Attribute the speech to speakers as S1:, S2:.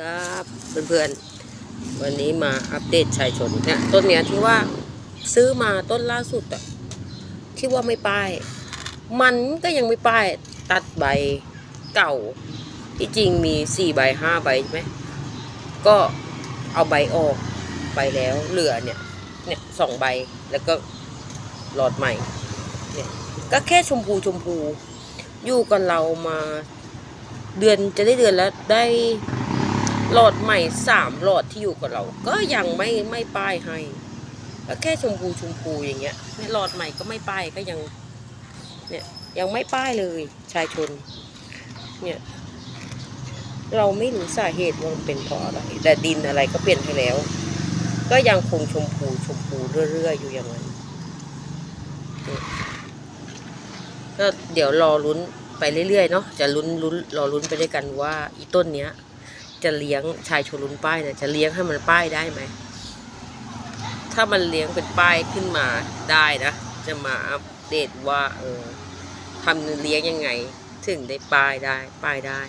S1: ครับเพื่อนๆ วันนี้มาอัปเดตชายชนเนี่ยต้นเนี้ยที่ว่าซื้อมาต้นล่าสุดอะที่ว่าไม่ป้าย มันก็ยังไม่ป้ายตัดใบเก่า ที่จริงมีสี่ใบห้าใบใช่ไหมก็เอาใบออกไปแล้วเหลือเนี่ยเนี่ยสองใบแล้วก็หลอดใหม่เนี่ยก็แค่ชมพูชมพู อยู่กับเรามาเดือนจะได้เดือนแล้วได้ หลอดใหม่สามหลอดที่อยู่กับเรา ก็ยังไม่ไม่ป้ายให้ก็แค่ชมพูชมพูอย่างเงี้ยเนี่ยหลอดใหม่ก็ไม่ป้ายก็ยังเนี่ยยังไม่ป้ายเลยชายชน เนี่ย เราไม่รู้สาเหตุว่ามันเป็นเพราะอะไรแต่ดินอะไรก็เปลี่ยนไปแล้ว ก็ยังคงชมพูชมพูเรื่อยๆอยู่อย่างนั้นก็เดี๋ยวรอลุ้นไปเรื่อยๆเนาะจะลุ้นลุ้นรอลุ้นไปด้วยกันว่าอีต้นเนี้ย จะเลี้ยงชายชนลุ้นป้ายเนี่ยจะเลี้ยงให้มันป้ายได้ไหม ถ้ามันเลี้ยงเป็นป้ายขึ้นมาได้นะ จะมาอัปเดตว่าเออทำเลี้ยงยังไง ถึงได้ป้ายได้ป้ายได้